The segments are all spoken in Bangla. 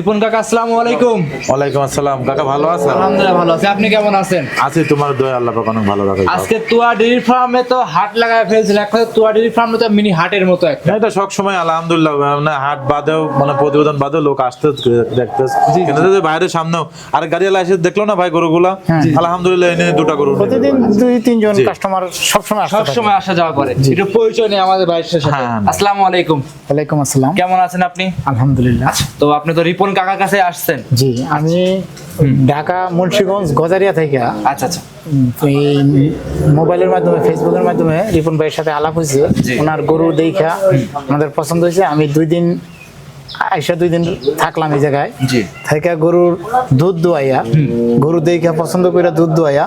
রিপন কাকা আসসালামু আলাইকুম। ওয়ালাইকুম আসসালাম। কাকা ভালো আছেন? আলহামদুলিল্লাহ ভালো আছি। আপনি কেমন আছেন? আছি তোমার দয়া আল্লাহ পাক অনেক ভালো রাখে আজকে তুয়া ডেইরি ফার্মে তো হাট লাগায় ফেলছিল এক কথা তুয়া ডেইরি ফার্মে তো মিনি হাটের মতো একটা। না, এটা সব সময় আলহামদুলিল্লাহ মানে হাট বাদেও মানে প্রতিবেদন বাদেও লোক আসতে দেখতে কিন্তু যে বাইরের সামনেও আর গাড়ি এলা এসে দেখল না ভাই গরুগুলা? আলহামদুলিল্লাহ এনে দুটা গরু প্রতিদিন দুই তিনজন। কাস্টমার সবসময় আসতে সব সময় আসা যাওয়া করে। একটু পরিচয় নেই আমাদের ভাইয়ের সাথে। হ্যাঁ, হ্যাঁ। আসসালামু আলাইকুম। ওয়ালাইকুম আসসালাম। কেমন আছেন আপনি? আলহামদুলিল্লাহ। তো আপনি তো রিপন কাকার কাছে আসছেন? জি আমি ঢাকা মুন্সিগঞ্জ গজারিয়া থেকে। আচ্ছা আচ্ছা। এই মোবাইলের মাধ্যমে ফেসবুকের মাধ্যমে রিপন ভাইয়ের সাথে আলাপ হয়েছে। ওনার গরু দেখা। আমাদের পছন্দ হয়েছে। আমি দুই দিন আইসা দুই দিন থাকলাম এই জায়গায়। জি। থেকে গরুর দুধ দোয়াইয়া। গরু দেখা পছন্দ করে দুধ দোয়াইয়া।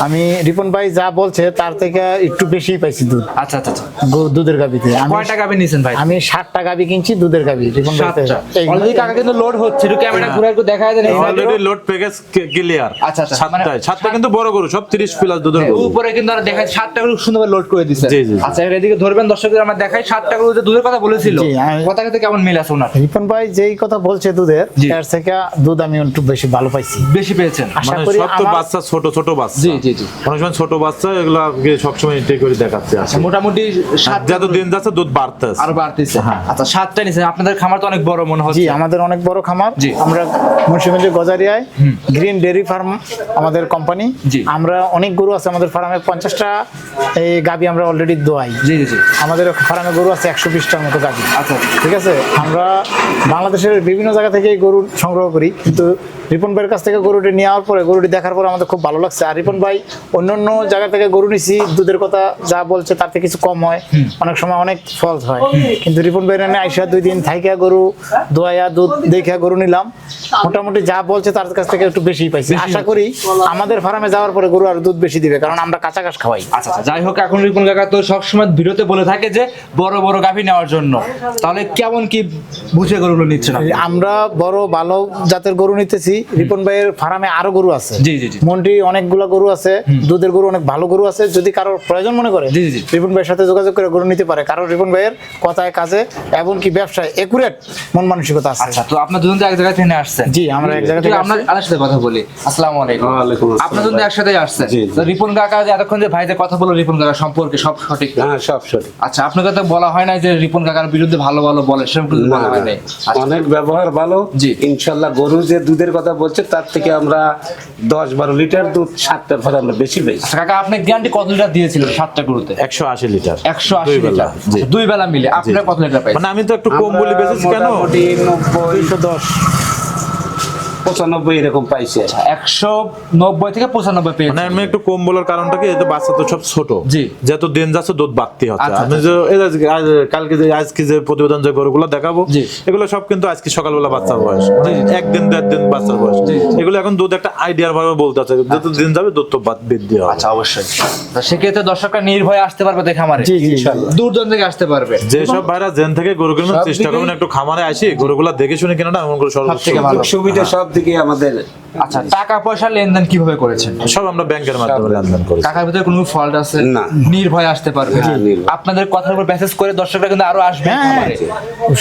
আমি রিপন ভাই যা বলছে তার থেকে একটু বেশি পাইছি দুধ। আচ্ছা আচ্ছা আচ্ছা। গরু দুধের গাবিতে আমি কয় টাকা আপনি নিছেন ভাই? আমি ষাট টাকা কিনছি দুধের গাবি রিপন ভাই অলরেডি কাকা কিন্তু লোড হচ্ছে। একটু ক্যামেরা ঘুরে একটু দেখায় দেন। অলরেডি লোড প্যাকেজ ক্লিয়ার আচ্ছা, আচ্ছা, সাতটায়। মানে- সাতটা কিন্তু বড় গরু সব 30 প্লাস দুধের গরু। উপরে কিন্তু আমরা দেখাই সাতটা করে সুন্দর লোড করে দিছে। জি, জি, জি। আচ্ছা এদিকে ধরবেন দর্শকদের আমরা দেখাই সাতটা করে যে দুধের কথা বলেছিল। কথা কিন্তু কেমন মিল আছে ওনার? রিপন ভাই যেই কথা বলছে দুধের জি। এর থেকে দুধ আমি একটু বেশি ভালো পাইছি। বেশি পেয়েছেন? আশা মানে করি সব তো বাচ্চা ছোট ছোট বাচ্চা। জি জি জি। অনেক সময় ছোট বাচ্চা এগুলো সবসময় ইনটেক করে দেখাচ্ছে আসে মোটামুটি সাত যত দিন যাচ্ছে দুধ বাড়তেছে। আরও বাড়তেছে। হ্যাঁ। আচ্ছা সাতটা নিছেন আপনাদের খামার তো অনেক বড় মনে জি হচ্ছে আমাদের অনেক বড় খামার। জি। আমরা মুন্সিগঞ্জের গজারিয়ায় গ্রিন ডেয়ারি ফার্ম আমাদের কোম্পানি। জি। আমরা অনেক গরু আছে আমাদের ফার্মে। পঞ্চাশটা এই গাবি আমরা অলরেডি দোয়াই। জি জি জি। আমাদের ফার্মে গরু আছে একশো বিশটার মতো গাবি। আচ্ছা। ঠিক আছে? আমরা বাংলাদেশের বিভিন্ন জায়গা থেকে গরু সংগ্রহ করি। কিন্তু রিপন ভাইয়ের কাছ থেকে গরুটি নেওয়ার পরে গরুটি দেখার পরে আমাদের খুব ভালো লাগছে। আর রিপন ভাই অন্য অন্য জায়গা থেকে গরু নিছি দুধের কথা যা বলছে তাতে কিছু কম হয়। অনেক সময় অনেক ফলস হয়। কিন্তু রিপন ভাইয়ের এনে আইসা দুই দিন থাইকা গরু দোয়াইয়া দুধ দেখে গরু নিলাম। মোটামুটি যা বলছে তার কাছ থেকে একটু বেশি পাইছি। আশা করি আমাদের ফার্মে যাওয়ার পরে গরু আর দুধ বেশি দিবে কারণ আমরা কাঁচা ঘাস খাওয়াই। আচ্ছা আচ্ছা যাই হোক এখন রিপন কাকা তো সবসময় ভিডিওতে বলে থাকে যে বড় বড় গাভী নেওয়ার জন্য। তাহলে কেমন কি বুঝে গরুগুলো নিচ্ছেন আপনি? আমরা বড় ভালো জাতের গরু নিতেছি। রিপন ভাইয়ের ফার্মে আরও গরু আছে। জি জি জি। মন্ডি অনেকগুলো গরু আছে দুধের গরু অনেক ভালো গরু আছে যদি কারোর প্রয়োজন মনে করে জি, জি, জি। রিপন ভাইয়ের সাথে যোগাযোগ করে গরু নিতে পারে। কারণ রিপন ভাইয়ের কথায় কাজে এমনকি ব্যবসায় একুরেট মন মানসিকতা আছে। আচ্ছা তো আপনার দুজন এক জায়গা থেকে আসছেন। জি আমরা এক জায়গা থেকে আপনার আসছি। আলার সাথে কথা বলি। আসসালামু আলাইকুম। ওয়ালাইকুম আসসালাম। আপনার দুজন একসাথে আসছেন। তো রিপন কাকা যে এতক্ষণ যে ভাই যে কথা বলো রিপন কাকা সম্পর্কে সব সঠিক? হ্যাঁ সব সঠিক। আচ্ছা আপনাকে তো বলা হয় না যে রিপন কাকার বিরুদ্ধে ভালো ভালো বলে সেরকম কিন্তু না, বলা হয় নাই। আচ্ছা, অনেক ব্যবহার ভালো। জি। ইনশাল্লাহ গরু যে দুধের কথা বলছে তার থেকে আমরা দশ বারো লিটার দুধ সাতটার ফলে আমরা বেশি পেয়েছি আচ্ছা কাকা আপনি গ্যারান্টি কত লিটার দিয়েছিলেন সাতটা গরুতে? একশো আশি লিটার। একশো আশি দুই বেলা, লিটার দুই বেলা মিলে। আপনার কত লিটার পাই মানে আমি তো একটু কম বলি বেশি কেন? নব্বই দশ। পঁচানব্বই এরকম পাইছি একশো নব্বই থেকে পঁচানব্বই পেয়েছেন মানে আমি একটু কম বলার কারণটা কি এটা বাচ্চা তো সব ছোট। জি। যত দিন যাচ্ছে দুধ বাড়তি হচ্ছে। আচ্ছা, আমি যে এই যে আজ- কালকে যে আজকে যে প্রতিবেদন যে গরুগুলো দেখাবো এগুলো সব কিন্তু আজকে সকালবেলা বাচ্চার বয়স। মানে একদিন দেড় দিন বাচ্চার বয়স। এগুলো এখন দুধ একটা আইডিয়ার ভাবে বলতে আছে। যত দিন যাবে দুধ তো বৃদ্ধি হবে। আচ্ছা অবশ্যই। তো সেক্ষেত্রে দর্শকরা নির্ভয়ে আসতে পারবে দেখে আমারে। জি জি দূর থেকে আসতে পারবে। যেসব ভাইরা জেন থেকে গরু কিনবেন চেষ্টা করবেন একটু খামারে আসি গরুগুলা দেখে শুনে কিনা না এমন করে সর্বোচ্চ সবথেকে ভালো। সুবিধা সব দিকে আমাদের আচ্ছা টাকা পয়সা লেনদেন কীভাবে করেছেন? সব আমরা ব্যাংকের মাধ্যমে লেনদেন করি টাকার ভিতরে কোনো ফল্ট আছে? না। নির্ভয়ে আসতে পারবে হ্যাঁ, আপনাদের কথার উপর মেসেজ করে দর্শকরা কিন্তু আরও আসবে হ্যাঁ খামারে।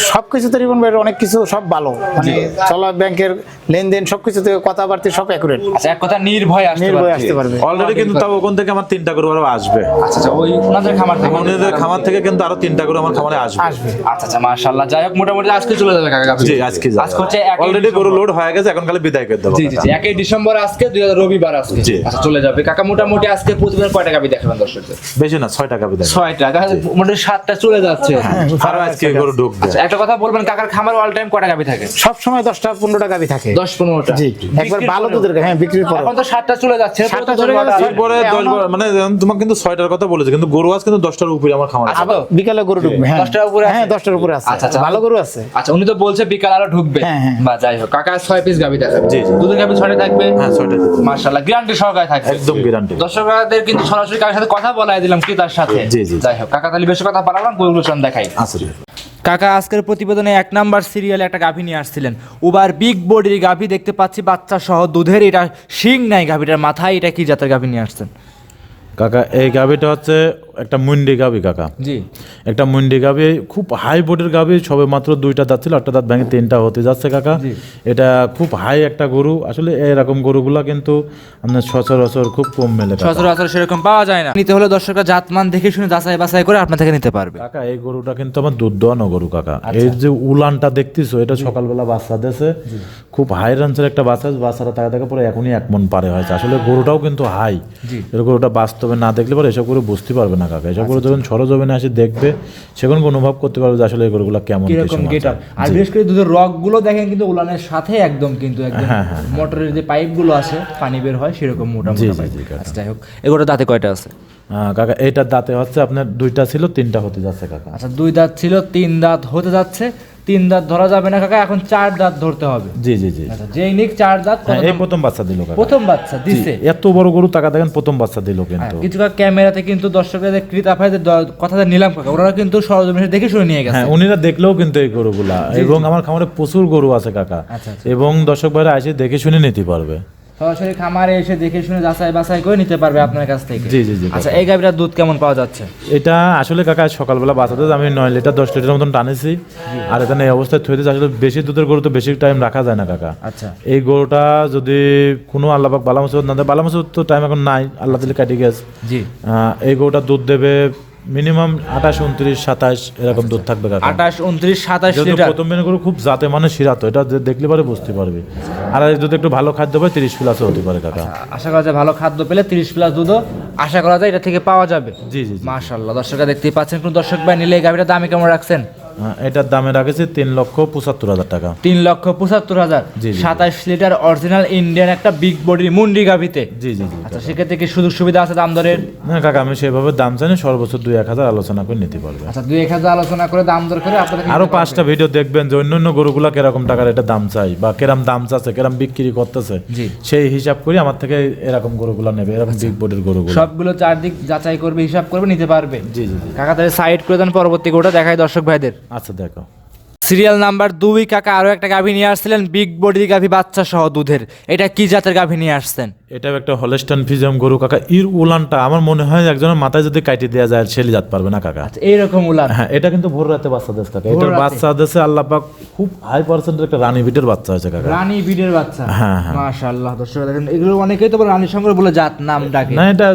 সব কিছুতে রিপন ভাইয়ের অনেক কিছু সব ভালো। মানে চলা ব্যাংকের লেনদেন সব কিছুতে কথাবার্তা সব অ্যাকুরেট আচ্ছা এক কথা নির্ভয়ে আসতে নির্ভয়ে আসতে পারবে। অলরেডি কিন্তু তাও ওখান থেকে আমার তিনটা গরু আরও আসবে। আচ্ছা আচ্ছা ওই ওনাদের খামার থেকে। ওনাদের খামার থেকে কিন্তু আরও তিনটা গরু আমার খামারে আসবে। আসবে। আচ্ছা আচ্ছা মাশাআল্লাহ। যাই হোক মোটামুটি আজকে চলে যাবে কাকা। জি আজকে আজকে হচ্ছে অলরেডি গরু লোড হয়ে গেছে এখন বিদায় করে দেবো জি জি একই ডিসেম্বর আজকে দুই হাজার রবিবার আজকে। আচ্ছা চলে যাবে। কাকা মোটামুটি আজকে প্রতিদিন কয় টাকা দেখাবেন দর্শকদের? বেশি না ছয় টাকা বিদায়। ছয় টাকা মোটামুটি সাতটা চলে যাচ্ছে। আরও আজকে গরু ঢুকবে। আচ্ছা একটা কথা বলবেন কাকার খামার অল টাইম কয় টাকা থাকে? সব সময় দশটা পনেরোটা গাবি থাকে। দশ পনেরোটা জি একবার ভালো দুধের হ্যাঁ বিক্রির পর। এখন তো সাতটা চলে যাচ্ছে সাতটা চলে। আসবে। পরে দশ মানে তোমাকে কিন্তু ছয়টার কথা বলেছে কিন্তু গরু আজ কিন্তু দশটার উপরে আমার খামার আচ্ছা বিকালে গরু ঢুকবে হ্যাঁ। দশটার উপরে হ্যাঁ দশটার উপরে আছে। আচ্ছা, আচ্ছা। ভালো গরু আছে। আচ্ছা উনি তো বলছে বিকাল আরও ঢুকবে। হ্যাঁ, হ্যাঁ। বা যাই হোক কাকা ছয় পিস গাবি দেখাবে। জি, জি। দুধের গাবি ছয়টা থাকবে? হ্যাঁ ছয়টা মার্শাল্লাহ গ্যারান্টি সহকারে থাকবে। একদম গ্যারান্টি দর্শকদের কিন্তু সরাসরি কাকার সাথে কথা বলাই দিলাম কি তার সাথে? জি, জি। যাই হোক কাকা তাহলে বেশি কথা পারালাম গরুগুলো দেখাই। আসলে কাকা আজকের প্রতিবেদনে এক নাম্বার সিরিয়ালে একটা গাভী নিয়ে আসছিলেন। উবার বিগ বডির গাভী দেখতে পাচ্ছি বাচ্চা সহ দুধের এটা শিং নাই গাভীটার মাথায় এটা কি জাতের গাভী নিয়ে আসছেন? কাকা এই গাভিটা হচ্ছে একটা মুন্ডি গাভি কাকা। জি। একটা মুন্ডি গাভি খুব হাই বোর্ডের গাভি সবে মাত্র দুইটা দাঁত ছিল একটা দাঁত ভেঙে তিনটা হতে যাচ্ছে কাকা। এটা খুব হাই একটা গরু আসলে এরকম গরুগুলা কিন্তু আপনার সচরাচর খুব কম মেলে। সচরাচর সেরকম পাওয়া যায় না। নিতে হলে দর্শকরা জাতমান দেখে শুনে যাচাই বাছাই করে আপনার থেকে নিতে পারবে। কাকা এই গরুটা কিন্তু আমার দুধ দোয়ানো গরু কাকা। এই যে উলানটা দেখতেছো এটা সকালবেলা বাচ্চা দেশে খুব হাই রাঞ্চের একটা বাচ্চা বাচ্চারা তাকে দেখে পরে এখনই এক মন পারে হয়েছে। আসলে গরুটাও কিন্তু হাই গরুটা বাস্তবে না দেখলে পরে এসব গরু বুঝতে পারবে না কাকা। এসব গরু যখন সরজমিনে আসে দেখবে সেখন অনুভব করতে পারবে যে আসলে এই গরুগুলা কেমন কীরকম। আর বিশেষ করে দুধের রকগুলো দেখেন কিন্তু উলানের সাথে একদম কিন্তু একদম হ্যাঁ, হ্যাঁ, মোটরের যে পাইপগুলো আছে পানি বের হয় সেরকম মোটা জি, জি, পাইপ। জি, কাকা। আচ্ছা যাই হোক। এগুলো দাঁতে কয়টা আছে? কাকা এইটার দাঁতে হচ্ছে আপনার দুইটা ছিল তিনটা হতে যাচ্ছে কাকা। আচ্ছা দুই দাঁত ছিল তিন দাঁত হতে যাচ্ছে। তিন দাঁত ধরা যাবে না কাকা এখন চার দাঁত ধরতে হবে। জি জি জি। আচ্ছা যেই নিক চার দাঁত হ্যাঁ, এই প্রথম বাচ্চা দিল কাকা। প্রথম বাচ্চা দিছে। এত বড় গরু টাকা দেখেন প্রথম বাচ্চা দিল হ্যাঁ, কিন্তু। কিছু ক্যামেরাতে কিন্তু দর্শকদের ক্রেতা ভাইদের দ- কথাটা নিলাম কাকা ওরা কিন্তু সরজমিনে দেখে শুনে নিয়ে গেছে। হ্যাঁ উনিরা দেখলেও কিন্তু এই গরুগুলা। এবং আমার খামারে প্রচুর গরু আছে কাকা। আচ্ছা, আচ্ছা। এবং দর্শক ভাইরা এসে দেখে শুনে নিতে পারবে। সরাসরি খামারে এসে দেখে শুনে যাচাই বাছাই করে নিতে পারবে আপনার কাছ থেকে। জি, জি, জি, আচ্ছা এই গাভীটার দুধ কেমন পাওয়া যাচ্ছে? এটা আসলে কাকা সকালবেলা বাঁচাতে আমি নয় লিটার দশ লিটার মতন টানেছি। আর এখানে এই অবস্থায় থইতে আসলে বেশি দুধের গরু তো বেশি টাইম রাখা যায় না কাকা। আচ্ছা। এই গরুটা যদি কোনো আল্লাহবাক বালা মুসিবত না দেয় বালা মুসিবত তো টাইম এখন নাই আল্লাহ দিলে কাটি গেছে। জি। এই গরুটা দুধ দেবে মিনিমাম আঠাশ উনত্রিশ সাতাশ এরকম দুধ থাকবে আঠাশ উনত্রিশ সাতাশ লিটার। প্রথম দিনে করে খুব জাতে মানে শিরাতো এটা দেখলে পরে বুঝতে পারবে। আর যদি একটু ভালো খাদ্য পায় তিরিশ প্লাসও হতে পারে কাকা। আশা করা যায় ভালো খাদ্য পেলে তিরিশ প্লাস দুধও আশা করা যায় এটা থেকে পাওয়া যাবে। জি জি মাশাল্লাহ দর্শকরা দেখতেই পাচ্ছেন কোন দর্শক ভাই নিলে গাভীটার দামে কেমন রাখছেন? এটার দামে রাখেছি তিন লক্ষ পঁচাত্তর হাজার টাকা। তিন লক্ষ পঁচাত্তর হাজার। সাতাশ লিটার অরিজিনাল ইন্ডিয়ান একটা বিগ বডির মুন্ডি গাভীতে। জি জি আচ্ছা সেক্ষেত্রে কি সুযোগ সুবিধা আছে দাম দরের? না কাকা আমি সেভাবে দাম জানি সর্বোচ্চ দুই এক হাজার আলোচনা করে নিতে পারবে। আচ্ছা দুই এক হাজার আলোচনা করে দাম দর করে আপনাদের আরও পাঁচটা ভিডিও দেখবেন যে অন্য অন্য গরুগুলা কীরকম টাকার এটা দাম চাই বা কিরম দাম চাচ্ছে কিরম বিক্রি করতেছে। জি। সেই হিসাব করে আমার থেকে এরকম গরুগুলা নেবে এরকম বিগ বডির গরুগুলো। সবগুলো চারদিক যাচাই করবে হিসাব করবে নিতে পারবে। জি জি জি। কাকা তাহলে সাইড করে দেন পরবর্তী গোটা দেখায় দর্শক ভাইদের। আচ্ছা দেখো। সিরিয়াল নাম্বার দুই কাকা আরও একটা গাভী নিয়ে আসছিলেন বিগ বডির গাভী বাচ্চা সহ দুধের। এটা কি জাতের গাভী নিয়ে আসছেন? এটাও একটা হলেস্টান ফিজিয়াম গরু কাকা। ইর উলানটা আমার মনে হয় একজনের মাথায় যদি কাটি দেওয়া যায় ছেলে যাত পারবে না কাকা। আচ্ছা এইরকম উলান? হ্যাঁ এটা কিন্তু ভোর রাতে বাচ্চা দেশ কাকা। এটার বাচ্চা দেশে আল্লাহ পাক খুব হাই পার্সেন্টের একটা রানী বিটের বাচ্চা হয়েছে কাকা। রানী বিডের বাচ্চা? হ্যাঁ, হ্যাঁ। মাশাআল্লাহ দর্শক দেখেন এগুলো অনেকেই তো রানী সংগ্রহ বলে জাত নাম ডাকে। না এটা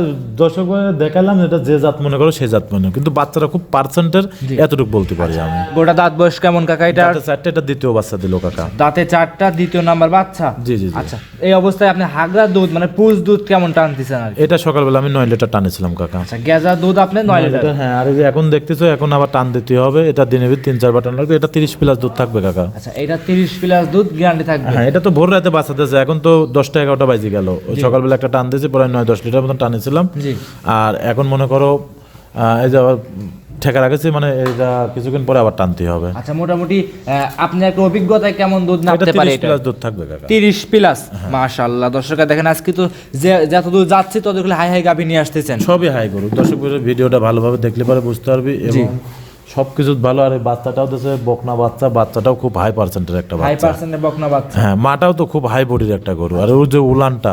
দর্শক দেখালাম এটা যে জাত মনে করো সেই জাত মনে কিন্তু বাচ্চারা খুব পার্সেন্টের এতটুকু বলতে পারি আমি। গোটা দাঁত বয়স কেমন কাকা? এটা চারটে এটা দ্বিতীয় বাচ্চা দিল কাকা। দাঁতে চারটা দ্বিতীয় নাম্বার বাচ্চা? জি জি আচ্ছা এই অবস্থায় আপনি হাগরা দুধ মানে পুষ দুধ কেমন টানতেছেন আর এটা সকালবেলা আমি নয় লিটার টানেছিলাম কাকা। আচ্ছা গেজা দুধ আপনি নয় লিটার? হ্যাঁ আর এই যে এখন দেখতেছো এখন আবার টান দিতে হবে। এটা দিনে তিন চারবার টান লাগবে এটা তিরিশ প্লাস দুধ থাকবে কাকা। আচ্ছা এটা তিরিশ প্লাস দুধ গ্যারান্টি থাকবে। হ্যাঁ এটা তো ভোর রাতে বাচ্চা দিয়েছে। এখন তো দশটা এগারোটা বাজে গেল। সকালবেলা একটা টান দিয়েছে প্রায় নয় দশ লিটার মতন টানেছিলাম। জি। আর এখন মনে করো এই যে আবার ঠেকা রাখেছি মানে এটা কিছুক্ষণ পরে আবার টানতে হবে। আচ্ছা মোটামুটি আপনার একটা অভিজ্ঞতায় কেমন দুধ নামতে পারে এটা? 30 প্লাস দুধ থাকবে কাকা। তিরিশ প্লাস? মাশাআল্লাহ দর্শকরা দেখেন আজকে তো যে যত দূর যাচ্ছে ততগুলো হাই হাই গাভী নিয়ে আসতেছেন। সবই হাই গরু দর্শক ভিডিওটা ভালোভাবে দেখলে পরে বুঝতে পারবে এবং সব কিছু ভালো আর বাচ্চাটাও দিয়েছে বকনা বাচ্চা বাচ্চাটাও খুব হাই পার্সেন্টের একটা হাই পার্সেন্টের বকনা বাচ্চা। হ্যাঁ মাটাও তো খুব হাই বডির একটা গরু। আর ওর যে উলানটা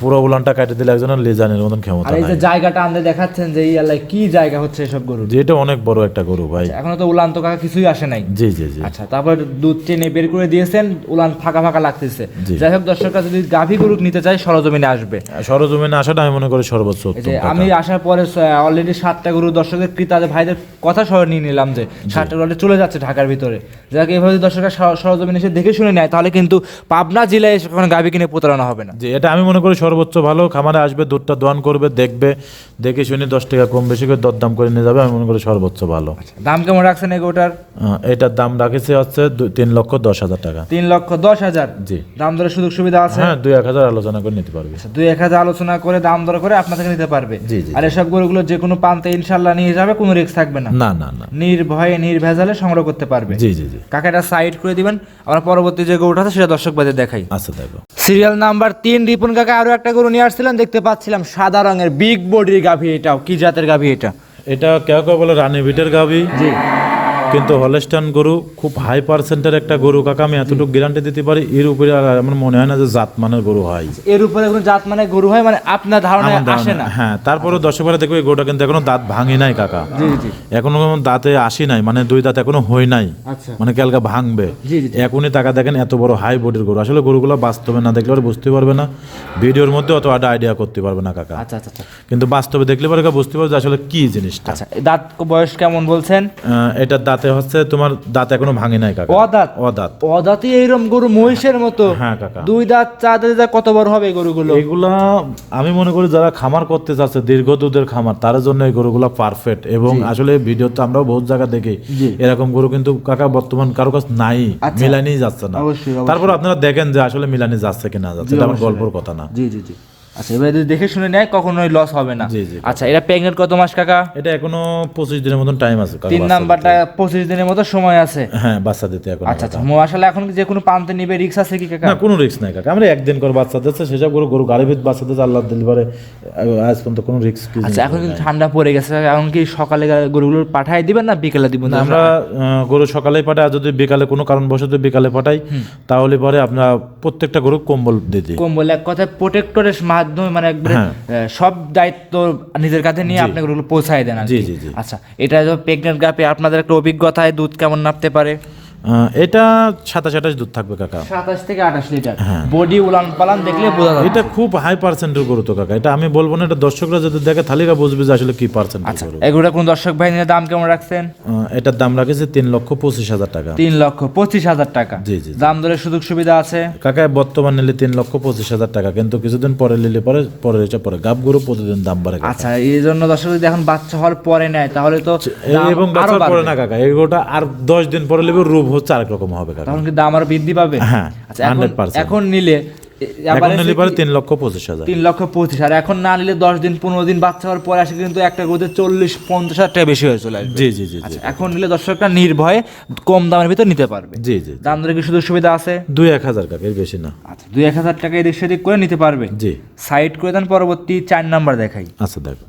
পুরো উলানটা কাটে দিলে একজনের লেজানের মতন ক্ষমতা আর এই যে জায়গাটা আনতে দেখাচ্ছেন যে এলাকায় কি জায়গা হচ্ছে এসব গরুর? যেটা অনেক বড় একটা গরু ভাই। এখনও তো উলান তো কাকা কিছুই আসে নাই। জি জি জি। আচ্ছা তারপর দুধ টেনে বের করে দিয়েছেন উলান ফাঁকা ফাঁকা লাগতেছে। যাই হোক দর্শকরা যদি গাভী গরু নিতে চায় সরজমিনে আসবে। সরজমিনে আসাটা আমি মনে করি সর্বোচ্চ আমি আসার পরে অলরেডি সাতটা গরু দর্শকের ক্রেতাদের ভাইদের কথা সহ নিয়ে নিলাম যে অলরেডি চলে যাচ্ছে ঢাকার ভিতরে। যাকে এভাবে যদি দর্শকরা সর- সরজমিনে এসে দেখে শুনে নেয় তাহলে কিন্তু পাবনা জেলায় এসে কোনো গাভী কিনে প্রতারণা হবে না। যে এটা আমি মনে করি সর্বোচ্চ ভালো। খামারে আসবে দুধটা দোয়ান করবে দেখবে দেখে শুনে দশ টাকা কম বেশি করে দরদাম করে নিয়ে যাবে আমি মনে করি সর্বোচ্চ ভালো। দাম কেমন রাখছেন এই গোটার এটার দাম রাখেছে হচ্ছে তিন লক্ষ দশ হাজার টাকা। তিন লক্ষ দশ হাজার? জি। দাম দরের সুযোগ সুবিধা আছে? হ্যাঁ দুই এক হাজার আলোচনা করে নিতে পারবে। দুই এক হাজার আলোচনা করে দাম দর করে আপনার থেকে নিতে পারবে। আর এসব গরুগুলো যে কোনো প্রান্তে ইনশাল্লাহ নিয়ে যাবে কোনো রিস্ক থাকবে না? না না না। নির্ভয়ে নির্ভেজালে সংগ্রহ করতে পারবে। জি জি জি। কাকাটা সাইড করে দিবেন? আমরা পরবর্তী যে গরুটা আছে সেটা দর্শক বাজে দেখাই। আচ্ছা দেখো। সিরিয়াল নাম্বার তিন রিপন কাকা আরও একটা গরু নিয়ে আসছিলেন দেখতে পাচ্ছিলাম সাদা রঙের বিগ বডির গাভী এটাও কি জাতের গাভী এটা? এটা কেউ কেউ বলে রানী বিটের গাভী। জি। কিন্তু হলেস্টান গরু খুব হাই পার্সেন্টের একটা গরু কাকা আমি এতটুকু গ্যারান্টি দিতে পারি এর উপরে আর আমার মনে হয় না যে জাত মানের গরু হয়। এর উপরে কোনো জাত মানে গরু হয়? মানে আপনার আমার আসে না? হ্যাঁ তারপরে দর্শকরা দেখবে এই গরুটা কিন্তু এখনও দাঁত ভাঙি নাই কাকা। এখনও দাঁতে আসি নাই মানে দুই দাঁত এখনও হই নাই। আচ্ছা। মানে কালকে ভাঙবে। এখনই টাকা দেখেন এত বড় হাই বডির গরু। আসলে গরুগুলো বাস্তবে না দেখলে বুঝতে পারবে না। ভিডিওর মধ্যে অত আডা আইডিয়া করতে পারবে না কাকা। আচ্ছা আচ্ছা আচ্ছা। কিন্তু বাস্তবে দেখলে পরে বুঝতে পারবে যে আসলে কি জিনিসটা। আচ্ছা দাঁত বয়স কেমন বলছেন? আহ, এটার দাঁতে হচ্ছে তোমার দাঁত এখনও ভাঙে নাই কাকা। অদাঁত? অদাঁত। অদাঁতই এইরকম গরু মহিষের মতো? হ্যাঁ কাকা। দুই দাঁত চার দাঁত কত বড় হবে গরুগুলো? এগুলা আমি মনে করি যারা খামার করতে চাচ্ছে দীর্ঘ দুধের খামার তার জন্য এই গরুগুলা পারফেক্ট এবং আসলে ভিডিওতে আমরাও বহুত জায়গা দেখি এরকম গরু কিন্তু কাকা বর্তমান কারও কাছে নাই আচ্ছা। মিলানি যাচ্ছে না। তারপর আপনারা দেখেন যে আসলে মিলানি যাচ্ছে কি না যাচ্ছে এটা আমার গল্পের কথা না। জি জি জি। আচ্ছা এবার যদি দেখে শুনে নেয় কখনোই লস হবে না। আচ্ছা এটা প্রেগনেন্ট কত মাস কাকা? এটা এখনও পঁচিশ দিনের মতন টাইম আছে তিন নাম্বারটা পঁচিশ দিনের মতো সময় আছে। হ্যাঁ বাচ্চা দিতে এখন আচ্ছা আচ্ছা আসলে এখন যে কোনো পান্তে নিবে রিক্স আছে কি কাকা? না কোনো রিস্ক নাই কাকা। আমরা একদিন করে বাচ্চা দিচ্ছে সেসব গরু গরু গাড়ি ভিত বাচ্চা দিচ্ছে আল্লাহ দিল পারে আজ পর্যন্ত কোনো রিস্ক আচ্ছা এখন কিন্তু ঠান্ডা পড়ে গেছে এখন কি সকালে গরুগুলো পাঠাই দিবেন না বিকেলে দিবেন আমরা গরু সকালে পাঠাই যদি বিকালে কোনো কারণবশত বিকালে পাঠাই তাহলে পরে আমরা প্রত্যেকটা গরু কম্বল দিয়ে দিই। কম বলে এক কথায় প্রোটেক্টরের মাধ্যমে মানে একবারে হ্যাঁ। সব দায়িত্ব নিজের কাছে নিয়ে আপনাকে ওগুলো পৌঁছায় দেন আর। আচ্ছা এটা প্রেগনেন্ট গাপে আপনাদের একটা অভিজ্ঞতায় দুধ কেমন নাপতে পারে এটা সাতাশ আঠাশ দুধ থাকবে কাকা। সাতাশ থেকে আঠাশ লিটার। বডি উলান পালান দেখলে বোঝা যাবে। এটা খুব হাই পার্সেন্টের গরু তো কাকা। এটা আমি বলব না এটা দর্শকরা যদি দেখে তাহলে বুঝবে যে আসলে কি পার্সেন্টের আচ্ছা এগুলো কোন দর্শক ভাই নিয়ে দাম কেমন রাখছেন? এটার দাম রাখেছে তিন লক্ষ পঁচিশ হাজার টাকা। তিন লক্ষ পঁচিশ হাজার টাকা। জি, জি। দাম দরের সুযোগ সুবিধা আছে? কাকা বর্তমান নিলে তিন লক্ষ পঁচিশ হাজার টাকা কিন্তু কিছুদিন পরে নিলে পরে পরে এটা পরে। গাব গরু প্রতিদিন দাম বাড়ে আচ্ছা এই জন্য দর্শক যদি এখন বাচ্চা হওয়ার পরে নেয় তাহলে তো এবং আরও বাচ্চার পরে না কাকা এই গরুটা আর দশ দিন পরে নেবে রূপ আরেক রকম হবে কাকা। তখন কি দাম আরও বৃদ্ধি পাবে? হ্যাঁ, আচ্ছা এখন 100% এখন নিলে এখন আবার নিলে পরে তিন লক্ষ পঁচিশ হাজার। তিন লক্ষ পঁচিশ আর এখন না নিলে দশ দিন পনেরো দিন বাচ্চা হওয়ার পরে আসে কিন্তু একটা গরুতে চল্লিশ পঞ্চাশ হাজার টাকা বেশি হয়ে চলে আসবে। জি জি জি জি আচ্ছা এখন নিলে দর্শকরা নির্ভয়ে কম দামের ভিতর নিতে পারবে। জি জি দাম দরে কি সুযোগ সুবিধা আছে? দুই এক হাজার কাকা এর বেশি না। আচ্ছা দুই এক হাজার টাকা এদিক সেদিক করে নিতে পারবে। জি। সাইড করে দেন পরবর্তী চার নাম্বার দেখাই। আচ্ছা দেখো।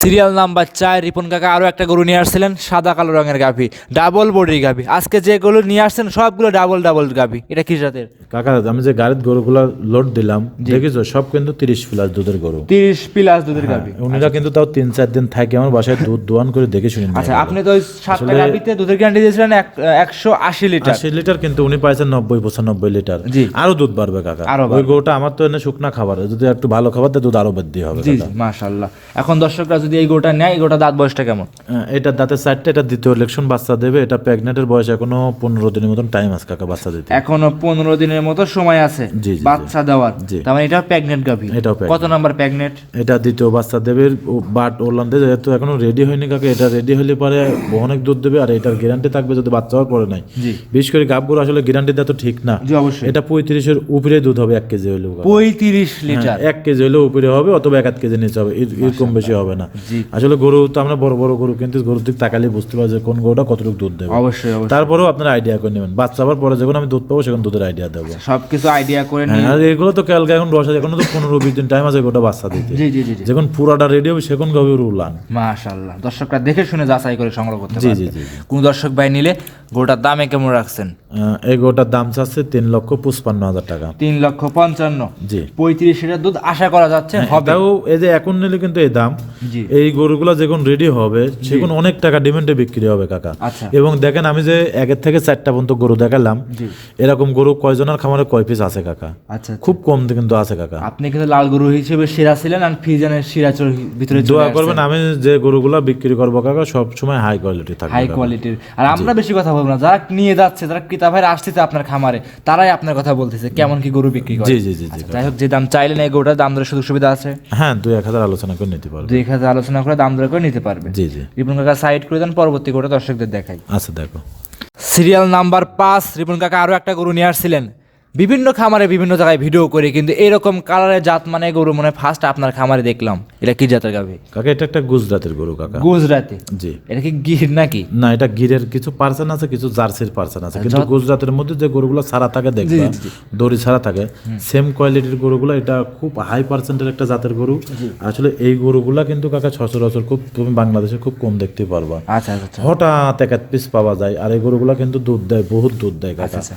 সিরিয়াল নাম্বার চার রিপন কাকা আরও একটা গরু নিয়ে আসছিলেন সাদা কালো রঙের গাভি ডাবল বডির গাভি। আজকে যে গরু নিয়ে আসছেন সবগুলো ডাবল ডাবল গাভি। এটা কি জাতের? কাকা আমি যে গাড়ির গরুগুলো লোড দিলাম দেখিছো? সব কিন্তু তিরিশ প্লাস দুধের গরু। তিরিশ প্লাস দুধের গাভি। উনিরা কিন্তু তাও তিন চার দিন থাকে আমার বাসায় দুধ দোয়ান করে দেখে শুনে আচ্ছা আপনি তো ওই সাতটা গাভিতে দুধের গ্যারান্টি দিয়েছিলেন এক- একশো আশি লিটার। আশি লিটার কিন্তু উনি পাইছেন নব্বই পঁচানব্বই লিটার। জি। আরও দুধ বাড়বে কাকা। আরও ওই গরুটা আমার তো এনে শুকনা খাবার যদি একটু ভালো খাবার দেয় দুধ আরও বৃদ্ধি হবে। জি মাশাল্লাহ এখন দর্শকরা যদি এই গোটা নেয় এই গোটা দাঁত বয়সটা কেমন? আহ, এটা দাঁতের চারটে এটা দ্বিতীয় ইলেকশন বাচ্চা দেবে। এটা প্রেগনেন্টের বয়স এখনও পনেরো দিনের মতন টাইম আছে কাকা বাচ্চা দিতে। এখনও পনেরো দিনের মতো সময় আছে। বাচ্চা দেওয়ার। তার মানে এটা প্রেগনেন্ট গাভি। এটাও কত নাম্বার প্রেগনেন্ট এটা দ্বিতীয় বাচ্চা দেবে বাট ওরলান্ডে যেহেতু এখনও রেডি হয়নি কাকে এটা রেডি হলে পরে অনেক দুধ দেবে আর এটার গ্যারান্টি থাকবে যদি বাচ্চা হওয়ার পরে নাই। বিশেষ করে গাবগুলো আসলে গ্যারান্টি দেওয়া তো ঠিক না। জি অবশ্যই। এটা পঁয়ত্রিশের উপরে দুধ হবে এক কেজি হলেও পঁয়ত্রিশ লিটার। হ্যাঁ, এক কেজি হলেও উপরে হবে অথবা এক আধ কেজি নিচে হবে এর এর বেশি হবে না। আসলে গরু তো আমরা বড় বড় গরু কিন্তু গরুর দিক তাকালে বুঝতে পারছি যে কোন গরুটা কতটুকু দুধ দেবে। অবশ্যই তারপরেও আপনারা আইডিয়া করে নেবেন। বাচ্চা হওয়ার পরে যখন আমি দুধ পাবো সেখন দুধের আইডিয়া দেবো। সবকিছু আইডিয়া করে নিয়ে হ্যাঁ আর এগুলো তো কালকে এখন বসা এখনও তো পনেরো বিশ দিন টাইম আছে গোটা বাচ্চা দিতে। জি জি জি জি। যখন পুরাটা রেডি হবে সেখন গভীর উলান। মাশাল্লাহ দর্শকরা দেখে শুনে যাচাই করে সংগ্রহ করতে জি, জি, জি। কোন দর্শক ভাই নিলে গোটার দামে কেমন রাখছেন? এই গোটার দাম চাচ্ছে তিন লক্ষ পঁচপান্ন হাজার টাকা। তিন লক্ষ পঞ্চান্ন। জি। পঁয়ত্রিশ লিটার দুধ আশা করা যাচ্ছে হবে। এই যে এখন নিলে কিন্তু এই দাম। জি। এই গরুগুলো যখন রেডি হবে সেখন অনেক টাকা ডিমান্ডে বিক্রি হবে কাকা। আচ্ছা। এবং দেখেন আমি যে একের থেকে চারটা পর্যন্ত গরু দেখালাম এরকম গরু কয়জনের খামারে কয় পিস আছে কাকা? আচ্ছা খুব কম কিন্তু আছে কাকা। আপনি কিন্তু লাল গরু হিসেবে সেরা ছিলেন আর ফিজানের সিরাচর ভিতরে দোয়া করবেন আমি যে গরুগুলো বিক্রি করব কাকা সব সময় হাই কোয়ালিটি থাকবে হাই। কোয়ালিটির আর আমরা বেশি কথা বলব না যারা নিয়ে যাচ্ছে যারা ক্রেতা ভাইরা আসতেছে আপনার খামারে তারাই আপনার কথা বলতেছে কেমন কি গরু বিক্রি করে। জি জি জি জি আচ্ছা, যাই হোক যে দাম চাইলেন এই গরুটার দাম দরের সুযোগ সুবিধা আছে। হ্যাঁ দুই এক হাজার আলোচনা করে নিতে পারবে। দুই হাজার আলোচনা করে দাম দর করে নিতে পারবে। জি জি। রিপন কাকা সাইড করে দেন পরবর্তী করে দর্শকদের দেখাই। আচ্ছা দেখো। সিরিয়াল নাম্বার পাঁচ রিপন কাকা আরও একটা গরু নিয়ে আসছিলেন। বিভিন্ন খামারে বিভিন্ন জায়গায় ভিডিও করি কিন্তু এরকম কালারের জাত মানে গরু মনে ফার্স্ট আপনার খামারে দেখলাম। এটা কি জাতের গাভি? কাকা এটা একটা গুজরাটের গরু কাকা। গুজরাতি জি। এটা কি গির নাকি? না এটা গিরের কিছু পার্সেন্ট আছে কিছু জার্সির পার্সেন্ট আছে। কিন্তু গুজরাটের মধ্যে যে গরুগুলো ছাড়া থাকে দেখবা দড়ি ছাড়া থাকে সেম কোয়ালিটির গরুগুলো এটা খুব হাই পার্সেন্টের একটা জাতের গরু। আসলে এই গরুগুলা কিন্তু কাকা সচরাচর খুব তুমি বাংলাদেশে খুব কম দেখতে পারবা। আচ্ছা আচ্ছা আচ্ছা। হঠাৎ এক এক পিস পাওয়া যায় আর এই গরুগুলা কিন্তু দুধ দেয় বহুত দুধ দেয় কাকা। আচ্ছা।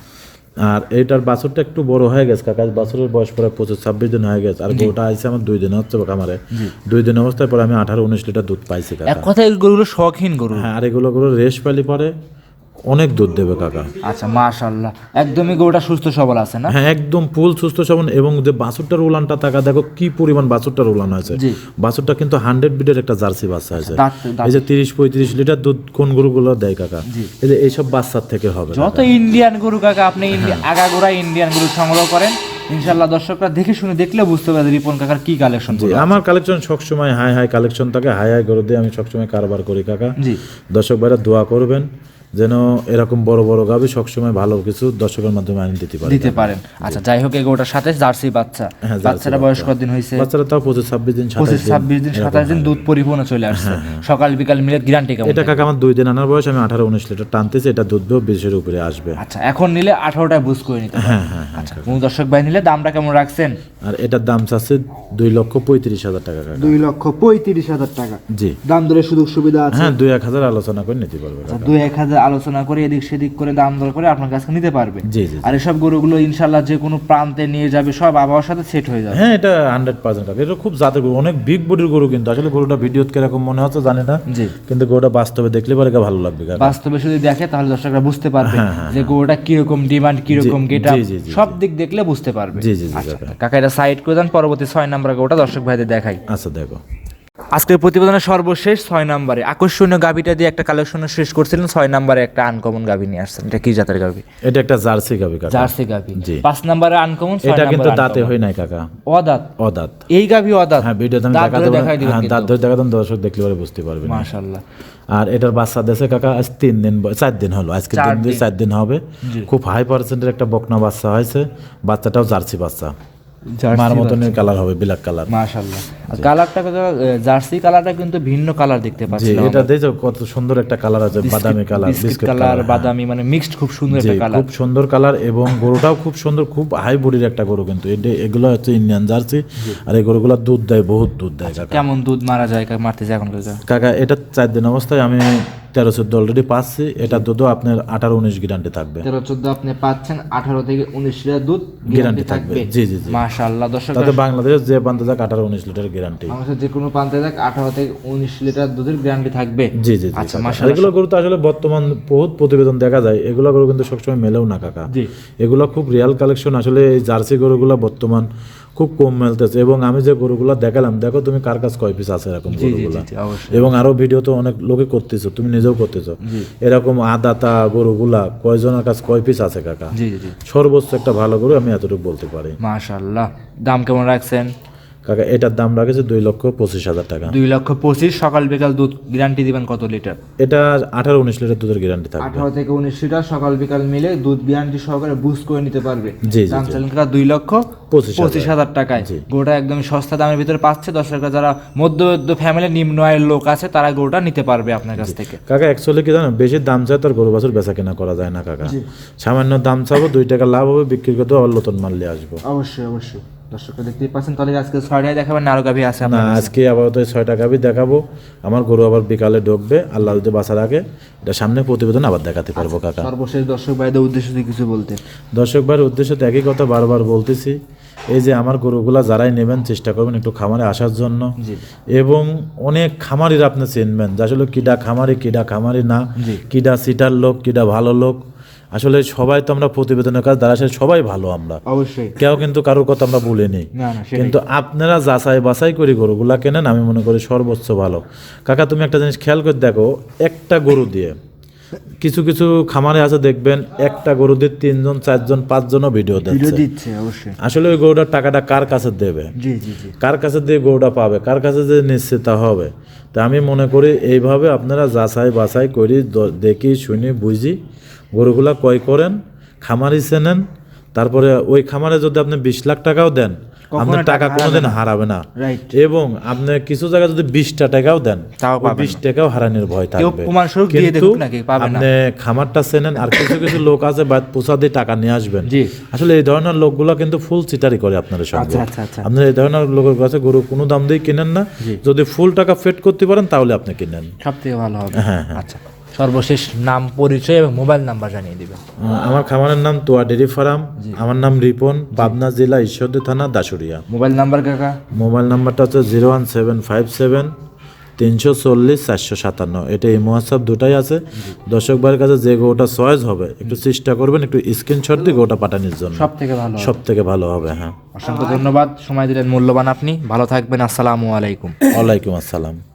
আর এটার বাছরটা একটু বড় হয়ে গেছে কাকা। বাছুরের বয়স পরে পঁচিশ ছাব্বিশ দিন হয়ে গেছে। আর গরুটা আইসে আমার দুই দিন হচ্ছে খামারে। দুই দিন অবস্থায় পরে আমি আঠারো উনিশ লিটার দুধ পাইছি এক কাকা। কথায় এই গরুগুলো শৌখিন গরু। হ্যাঁ আর এগুলো গরু রেশ পালি পরে অনেক দুধ দেবে কাকা। আচ্ছা মাশাল্লাহ একদমই গরুটা সুস্থ সবল আছে না? হ্যাঁ একদম ফুল সুস্থ সবন এবং যে বাছুরটার উলানটা টাকা দেখো কি পরিমাণ বাছুরটার উলান হয়েছে। বাছুরটা কিন্তু হান্ড্রেড বিডের একটা জার্সি বাচ্চা হয়েছে। এই যে তিরিশ পঁয়ত্রিশ লিটার দুধ কোন গরুগুলো দেয় কাকা? এই যে এইসব বাচ্চার থেকে হবে যত ইন্ডিয়ান গরু কাকা আপনি ইন্ডি- আগাগোড়া ইন্ডিয়ান গরু সংগ্রহ করেন। ইনশাল্লাহ দর্শকরা দেখে শুনে দেখলে বুঝতে পারবে রিপন কাকার কি কালেকশন আমার কালেকশন সবসময় হাই হাই কালেকশন থাকে। হাই হাই গরু দিয়ে আমি সবসময় কারবার করি কাকা। জি। দর্শক ভাইরা দোয়া করবেন। যেন এরকম বড় বড় গাবি সবসময় ভালো কিছু দর্শকের মাধ্যমে আনি দিতে পারি। দিতে পারেন। আচ্ছা যাই হোক এই গরুটার সাথে জার্সি বাচ্চা। হ্যাঁ, বাচ্চাটা বয়স কতদিন হয়েছে। বাচ্চারা তাও পঁচিশ ছাব্বিশ দিন পঁচিশ ছাব্বিশ দিন সাতাশ দিন দুধ পরিপূর্ণ চলে আসছে। সকাল বিকাল মিলে গ্যারান্টি কেমন এটা কাকা আমার দুই দিন আনার বয়স আমি আঠারো উনিশ লিটার টানতেছি এটা দুধ বেও বিশের উপরে আসবে। আচ্ছা এখন নিলে আঠারোটায় বুঝ করে নিতে হ্যাঁ হ্যাঁ আচ্ছা কোন দর্শক ভাই নিলে দামটা কেমন রাখছেন? আর এটার দাম চাচ্ছে দুই লক্ষ পঁয়ত্রিশ হাজার টাকা দুই লক্ষ পঁয়ত্রিশ হাজার টাকা। জি। দাম দরে সুযোগ সুবিধা আছে? হ্যাঁ দুই এক হাজার আলোচনা করে নিতে পারবে কাকা। দুই এক হাজার আলোচনা করে এদিক সেদিক করে দাম দর করে আপনার কাছে নিতে পারবে। আর এসব গরুগুলো ইনশাল্লাহ যে কোনো প্রান্তে নিয়ে যাবে সব আবহাওয়ার সাথে সেট হয়ে যাবে। হ্যাঁ এটা হান্ড্রেড পার্সেন্ট কাকা এটা খুব জাতের গরু অনেক বিগ বডির গরু কিন্তু। আসলে গরুটা ভিডিওতে কীরকম মনে হচ্ছে জানি না জি। কিন্তু গরুটা বাস্তবে দেখলে পরে ভালো লাগবে বাস্তবে যদি দেখে তাহলে দর্শকরা বুঝতে পারবে হ্যাঁ, হ্যাঁ, যে গরুটা কীরকম ডিমান্ড কীরকম গেটা সব দিক দেখলে বুঝতে পারবে। জি, জি। কাকা এটা সাইড করে দেন পরবর্তী ছয় নাম্বার গরুটা দর্শক ভাইদের দেখাই। আচ্ছা দেখো। আজকের প্রতিবেদনের সর্বশেষ ছয় নম্বরে। আকর্ষণীয় গাভিটা দিয়ে একটা কালেকশন শেষ করছিলেন ছয় নম্বরে একটা আনকমন গাভি নিয়ে আসছেন। এটা কি জাতের গাভি? এটা একটা জার্সি কাকা। জার্সি গাভি। পাঁচ নম্বরে আনকমন এটা কিন্তু দাঁতে হয় নাই কাকা। অদাত। অদাঁত। এই গাভি অদাত। হ্যাঁ ভিডিওতে আমি দেখা দেবো হ্যাঁ। দাঁত ধরে দেখা দেন দর্শক দেখলে পরে বুঝতে পারবে না মাশাআল্লাহ। আর এটার বাচ্চা দেশে কাকা আজ তিন দিন চার দিন হলো। আজকে তিন দিন দিন। চার দিন হবে। খুব হাই পার্সেন্টের একটা বকনা বাচ্চা হয়েছে। বাচ্চাটাও জার্সি বাচ্চা। মার মতনের কালার হবে ব্ল্যাক কালার। মাশাআল্লাহ। কালারটা জার্সি কালারটা কিন্তু ভিন্ন কালার দেখতে পাচ্ছি এটা দেখো কত সুন্দর একটা কালার আছে বাদামি কালার বিস্কিট কালার কালার বাদামি মানে মিক্সড খুব সুন্দর একটা কালার। খুব সুন্দর কালার এবং গরুটাও খুব সুন্দর খুব হাই বডির একটা গরু কিন্তু। এটা এগুলো হচ্ছে ইন্ডিয়ান জার্সি আর এই গরুগুলো দুধ দেয় বহুত দুধ দেয় কাকা। কেমন দুধ মারা যায় মারতে যায় এখন? কাকা এটা চার দিন অবস্থায় আমি তেরো চোদ্দ অলরেডি পাচ্ছি এটা দুধও আপনার আঠারো উনিশ গ্যারান্টি থাকবে তেরো চোদ্দ আপনি পাচ্ছেন আঠারো থেকে উনিশ লিটার দুধ গ্যারান্টি থাকবে। জি, জি, জি। মাশাআল্লাহ দর্শক তাতে বাংলাদেশের যে প্রান্তে যাক আঠারো উনিশ লিটার গ্যারান্টি বাংলাদেশের যে কোনো প্রান্তে দেখ আঠারো থেকে উনিশ লিটার দুধের গ্যারান্টি থাকবে জি জি আচ্ছা কাকা। মাশাআল্লাহ এগুলো গরু তো আসলে বর্তমান বহুত প্রতিবেদন দেখা যায় এগুলো গরু কিন্তু সবসময় মেলেও না কাকা জি। এগুলো খুব রিয়াল কালেকশন আসলে এই জার্সি গরুগুলো বর্তমান খুব কম মেলতেছে। এবং আমি যে গরুগুলো দেখালাম দেখো তুমি কার কাছে কয় পিস আছে এরকম গরুগুলো। এবং আরও ভিডিও তো অনেক লোকে করতেছো তুমি নিজেও করতেছো। এরকম আদাতা গরুগুলা কয়জনের কাছে কয় পিস আছে কাকা? সর্বোচ্চ একটা ভালো গরু আমি এতটুকু বলতে পারি। মাশাল্লাহ দাম কেমন রাখছেন? কাকা এটার দাম রাখেছে দুই লক্ষ পঁচিশ হাজার টাকা। দুই লক্ষ পঁচিশ সকাল বিকাল দুধ গ্যারান্টি দিবেন কত লিটার এটা আঠারো উনিশ লিটার দুধের গ্যারান্টি থাকবে। আঠারো থেকে উনিশ লিটার সকাল বিকাল মিলে দুধ গ্যারান্টি সহকারে বুস্ট করে নিতে পারবে। জি, জি, দাম চালেন টাকা দুই লক্ষ পঁচিশ হাজার। টাকায়। গরুটা একদম সস্তা দামের ভিতরে পাচ্ছে। দশ দর্শকরা যারা মধ্যবিত্ত ফ্যামিলি নিম্ন আয়ের লোক আছে তারা গরুটা নিতে পারবে আপনার কাছ থেকে। কাকা অ্যাকচুয়ালি কি জানো বেশি দাম চায় তার গরু বাছুর বেচা কেনা করা যায় না কাকা। সামান্য দাম চাবো দুই টাকা লাভ হবে বিক্রি করতে নতুন মাল নিয়ে আসব। অবশ্যই অবশ্যই। দর্শকরা দেখতেই পাচ্ছেন তাহলে আজকে ছয়টায় দেখাবেন আরও গাভি আছে না আজকে আপাতত এই ছয় টাকা দেখাবো। আমার গরু আবার বিকালে ঢুকবে আল্লাহ যদি বাঁচার আগে এটা সামনে প্রতিবেদন আবার দেখাতে পারব কাকা। সর্বশেষ দর্শক ভাইদের উদ্দেশ্য কিছু বলতে। দর্শক ভাইয়ের উদ্দেশ্য তো একই কথা বারবার বলতেছি এই যে আমার গরুগুলা যারাই নেবেন চেষ্টা করবেন একটু খামারে আসার জন্য। জি। এবং অনেক খামারির আপনি চিনবেন যে আসলে কিডা খামারি কিডা খামারি না। কিডা সিটার লোক কিডা ভালো লোক। আসলে সবাই তো আমরা প্রতিবেদনের কাজ দ্বারা সবাই ভালো আমরা। অবশ্যই। কেউ কিন্তু কারোর কথা আমরা বলে নেই না না সেটাই। কিন্তু আপনারা যাচাই বাছাই করে গরুগুলা কেনেন আমি মনে করি সর্বোচ্চ ভালো। কাকা তুমি একটা জিনিস খেয়াল করে দেখো একটা গরু দিয়ে কিছু কিছু খামারে আছে দেখবেন একটা গরু দিয়ে তিনজন চারজন পাঁচজনও ভিডিও ভিডিও দিচ্ছে আসলে ওই গরুটার টাকাটা কার কাছে দেবে? কার কাছে দিয়ে গরুটা পাবে? কার কাছে যে নিশ্চিত হবে? তা আমি মনে করি এইভাবে আপনারা যাচাই বাছাই করি দেখি শুনি বুঝি। গরুগুলা ক্রয় করেন খামারি চেনেন তারপরে ওই খামারে যদি আপনি বিশ লাখ টাকাও দেন আপনার টাকা কোনোদিন হারাবে না। এবং আপনি কিছু জায়গায় যদি বিশটা টাকাও দেন বিশ টাকাও হারানোর ভয় থাকবে। কিন্তু। আপনি খামারটা চেনেন আর কিছু কিছু লোক আছে বাদ পোষা দিয়ে টাকা নিয়ে আসবেন। আসলে এই ধরনের লোকগুলো কিন্তু ফুল চিটারি করে আপনার সঙ্গে। আচ্ছা, আচ্ছা, আচ্ছা। আপনার এই ধরনের লোকের কাছে গরু কোনো দাম দিয়ে কিনেন না। যদি ফুল টাকা ফেট করতে পারেন তাহলে আপনি কিনেন। সব থেকে ভালো হবে। হ্যাঁ, হ্যাঁ। আচ্ছা। সর্বশেষ নাম পরিচয় এবং মোবাইল নাম্বার জানিয়ে দিবেন। আমার খামারের নাম তোয়া ডেরি ফার্ম আমার নাম রিপন পাবনা জেলা ঈশ্বরদী থানা দাসুরিয়া মোবাইল নাম্বার কাকা মোবাইল নাম্বারটা হচ্ছে zero one seven five seven তিনশো চল্লিশ চারশো সাতান্ন। এটা এই হোয়াটসঅ্যাপ দুটাই আছে। দর্শক ভাইয়ের কাছে যে গোটা চয়েস হবে একটু চেষ্টা করবেন একটু স্ক্রিনশট দিয়ে গোটা পাঠানোর জন্য। সব থেকে ভালো। সব থেকে ভালো হবে হ্যাঁ। অসংখ্য ধন্যবাদ। সময় দিলেন মূল্যবান আপনি। ভালো থাকবেন। আসসালামু আলাইকুম। ওয়ালাইকুম আসসালাম।